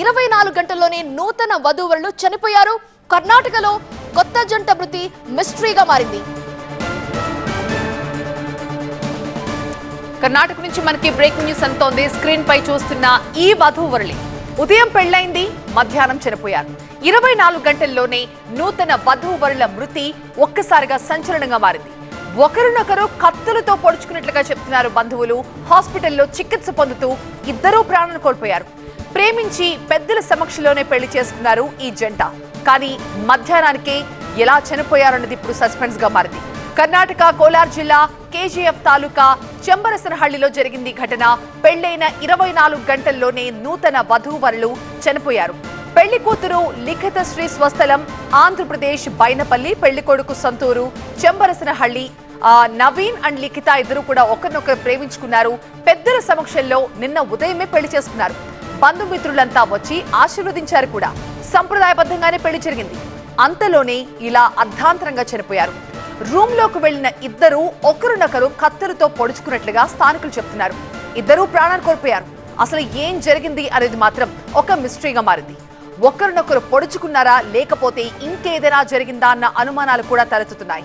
ఇరవై నాలుగు గంటల్లోనే నూతన వధూవరులు చనిపోయారు. కర్ణాటకలో కొత్త జంట మృతి మిస్టరీగా మారింది. కర్ణాటక నుంచి మనకి బ్రేకింగ్ న్యూస్ అంతోంది. స్క్రీన్ పై చూస్తున్న ఈ వధూవరులే. ఉదయం పెళ్ళైంది మధ్యాహ్నం చనిపోయారు. ఇరవై నాలుగు గంటల్లోనే నూతన వధూవరుల మృతి ఒక్కసారిగా సంచలనంగా మారింది. ఒకరినొకరు కత్తులతో పొడుచుకున్నట్లుగా చెప్తున్నారు బంధువులు. హాస్పిటల్లో చికిత్స పొందుతూ ఇద్దరూ ప్రాణాలు కోల్పోయారు. ప్రేమించి పెద్దల సమక్షంలోనే పెళ్ళి చేసుకున్నారు ఈ జంట. కానీ మధ్యాహ్నానికి ఎలా చనిపోయారన్నది ఇప్పుడు సస్పెన్స్గా మారింది. కర్ణాటక కోలార్ జిల్లా కేజీఎఫ్ తాలూకా చెంబరసనహళ్ళిలో జరిగింది ఘటన. పెళ్ళైన ఇరవై నాలుగు గంటల్లోనే నూతన వధూవరులు చనిపోయారు. పెళ్ళి కూతురు లిఖిత శ్రీ స్వస్థలం ఆంధ్రప్రదేశ్ బైనపల్లి పెళ్ళి కొడుకు సొంతూరు చెంబరసనహళ్ళి నవీన్ అండ్ లిఖిత ఇద్దరు కూడా ఒకరినొకరు ప్రేమించుకున్నారు. పెద్దల సమక్షంలో నిన్న ఉదయమే పెళ్ళి చేసుకున్నారు. బంధుమిత్రులంతా వచ్చి ఆశీర్వదించారు కూడా. సంప్రదాయబద్ధంగానే పెళ్ళి జరిగింది. అంతలోనే ఇలా అర్ధాంతరంగా చనిపోయారు. రూమ్లోకి వెళ్ళిన ఇద్దరు ఒకరినొకరు కత్తులతో పొడుచుకున్నట్లుగా స్థానికులు చెప్తున్నారు. ఇద్దరూ ప్రాణాలు కోల్పోయారు. అసలు ఏం జరిగింది అనేది మాత్రం ఒక మిస్టరీగా మారింది. ఒకరినొకరు పొడుచుకున్నారా లేకపోతే ఇంకేదైనా జరిగిందా అన్న అనుమానాలు కూడా తలెత్తుతున్నాయి.